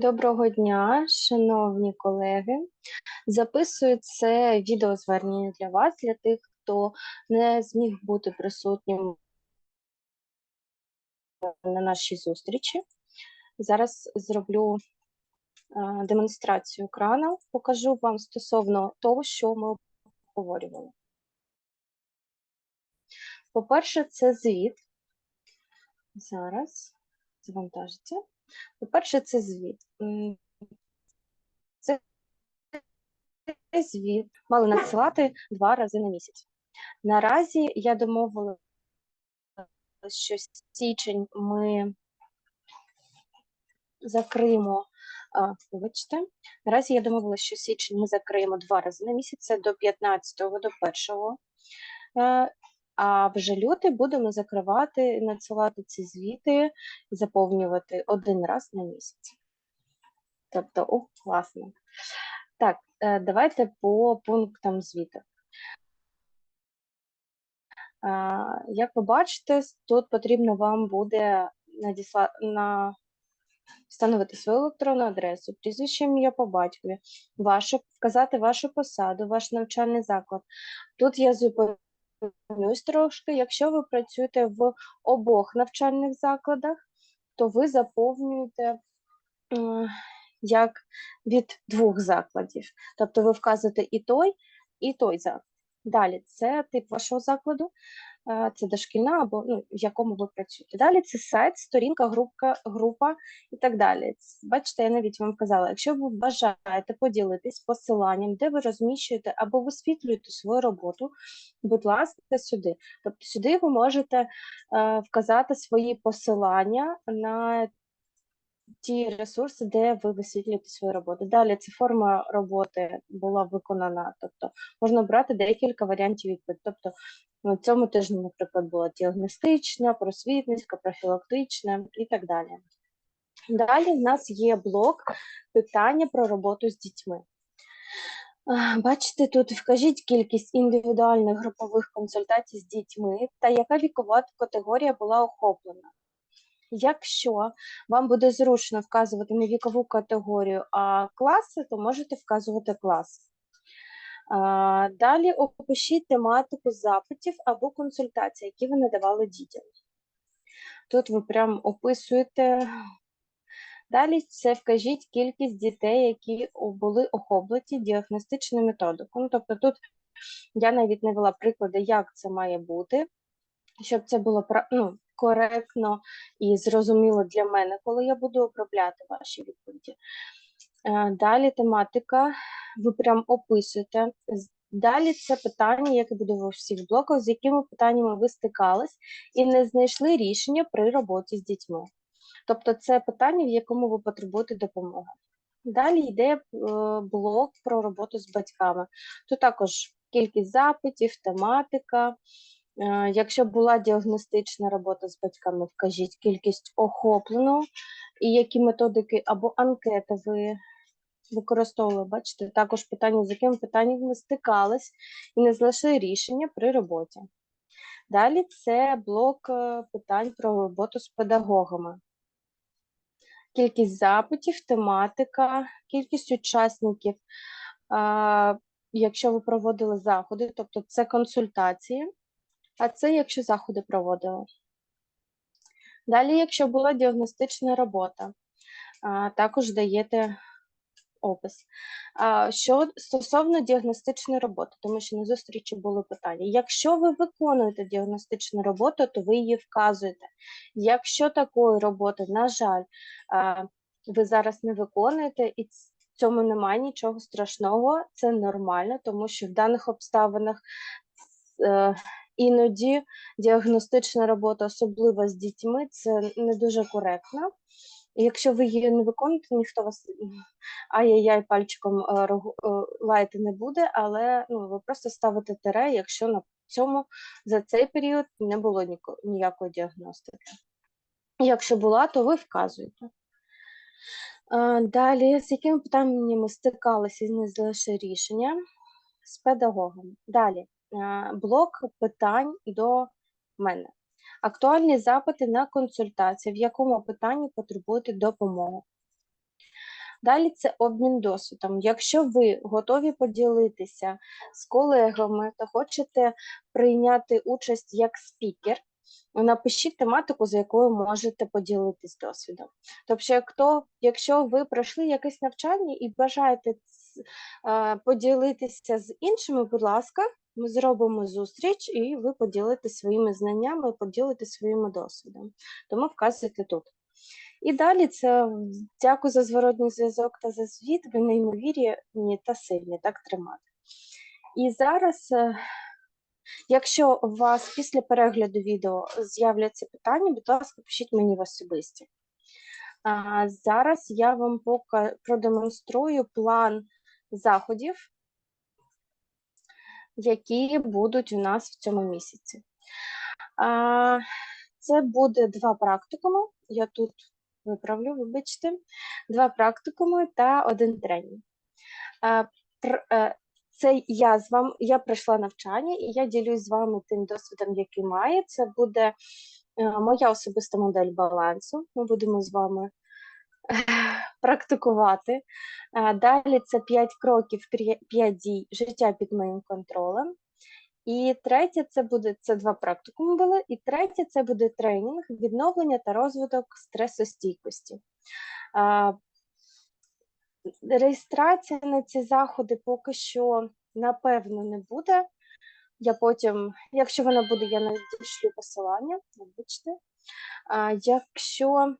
Доброго дня, шановні колеги. Записую це відеозвернення для вас, для тих, хто не зміг бути присутнім на нашій зустрічі. Зараз зроблю е, демонстрацію екрану, покажу вам стосовно того, що ми обговорювали. По-перше, це звіт. Зараз завантажиться. По-перше, це звіт. Це звіт мали надсилати два рази на місяць. Наразі я домовилася, що січень ми закриємо. Вибачте, наразі я домовилася, що січень ми закриємо два рази на місяць, це до 15-го, до 1-го. А вже лютий будемо закривати, надсилати ці звіти заповнювати один раз на місяць. Тобто, о, класно. Так, е, давайте по пунктам звіту. Як ви бачите, тут потрібно вам буде надісла... на... встановити свою електронну адресу, прізвище ім'я по батькові, вашу, вказати вашу посаду, ваш навчальний заклад. Тут я зупинюсь трошки. Якщо ви працюєте в обох навчальних закладах, то ви заповнюєте е, як від двох закладів. Тобто ви вказуєте і той, і той заклад. Далі це тип вашого закладу, це дошкільна або ну, в якому ви працюєте. Далі це сайт, сторінка, групка, група і так далі. Бачите, я навіть вам казала, якщо ви бажаєте поділитись посиланням, де ви розміщуєте або висвітлюєте свою роботу, будь ласка, сюди. Тобто сюди ви можете е, вказати свої посилання на ті ресурси, де ви висвітлюєте свою роботу. Далі ця форма роботи була виконана, тобто можна брати декілька варіантів відповіді. Тобто на цьому тижні, наприклад, була діагностична, просвітницька, профілактична і так далі. Далі в нас є блок питання про роботу з дітьми. Бачите, тут вкажіть кількість індивідуальних групових консультацій з дітьми та яка вікова категорія була охоплена. Якщо вам буде зручно вказувати не вікову категорію, а класи, то можете вказувати клас. Далі опишіть тематику запитів або консультацій, які ви надавали дітям. Тут ви прям описуєте. Далі це вкажіть кількість дітей, які були охоплені діагностичною методикою. Ну, тобто тут я навіть не вела приклади, як це має бути, щоб це було ну, коректно і зрозуміло для мене, коли я буду обробляти ваші відповіді. Е, Далі тематика, ви прям описуєте. Далі це питання, яке буде у всіх блоках, з якими питаннями ви стикались і не знайшли рішення при роботі з дітьми. Тобто це питання, в якому ви потребуєте допомоги. Далі йде е, блок про роботу з батьками. Тут також кількість запитів, тематика. Е, Якщо була діагностична робота з батьками, вкажіть кількість охоплено і які методики або анкети ви використовували. Бачите, також питання, з якими питаннями стикались і не знайшли рішення при роботі. Далі це блок е, питань про роботу з педагогами. Кількість запитів, тематика, кількість учасників. Якщо ви проводили заходи, тобто це консультації, а це якщо заходи проводили. Далі, якщо була діагностична робота, також даєте опис. Що стосовно діагностичної роботи, тому що на зустрічі були питання. Якщо ви виконуєте діагностичну роботу, то ви її вказуєте. Якщо такої роботи, на жаль, ви зараз не виконуєте, і в цьому немає нічого страшного, це нормально, тому що в даних обставинах е, іноді діагностична робота, особливо з дітьми, це не дуже коректно. Якщо ви її не виконуєте, ніхто вас ай-яй-яй пальчиком е, е, лаяти не буде, але ну, ви просто ставите тире, якщо на цьому за цей період не було ніякої діагностики. Якщо була, то ви вказуєте. Е, Далі, з якими питаннями стикалися і не знайшли рішення з педагогом. Далі, блок питань до мене. Актуальні запити на консультації, в якому питанні потребуєте допомоги. Далі це обмін досвідом. Якщо ви готові поділитися з колегами та хочете прийняти участь як спікер, напишіть тематику, за якою можете поділитись досвідом. Тобто, як якщо ви пройшли якесь навчання і бажаєте е, поділитися з іншими, будь ласка, ми зробимо зустріч, і ви поділитесь своїми знаннями, поділитесь своїм досвідом. Тому вказуйте тут. І далі це дякую за зворотній зв'язок та за звіт. Ви неймовірні та сильні, так тримати. І зараз, е, якщо у вас після перегляду відео з'являться питання, будь ласка, пишіть мені в особисті. А, зараз я вам продемонструю план заходів, які будуть у нас в цьому місяці. Це буде два практикуми. Я тут виправлю, вибачте, два практикуми та один тренінг. Е, це я з вами, я пройшла навчання, і я ділюсь з вами тим досвідом, який має. Це буде е, моя особиста модель балансу. Ми будемо з вами практикувати. Е, Далі це 5 кроків, 5 дій, життя під моїм контролем. І третє це буде це два практикуми були. І третє це буде тренінг відновлення та розвиток стресостійкості. Реєстрація на ці заходи поки що напевно не буде. Я потім, якщо вона буде, я надішлю посилання, вибачте. А, Якщо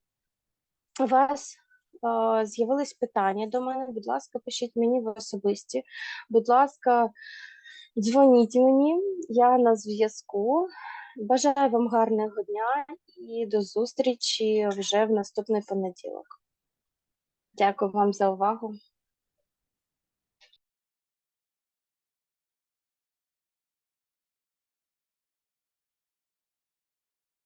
у вас е, з'явились питання до мене, будь ласка, пишіть мені в особисті. Будь ласка, дзвоніть мені, я на зв'язку. Бажаю вам гарного дня і до зустрічі вже в наступний понеділок. Дякую вам за увагу.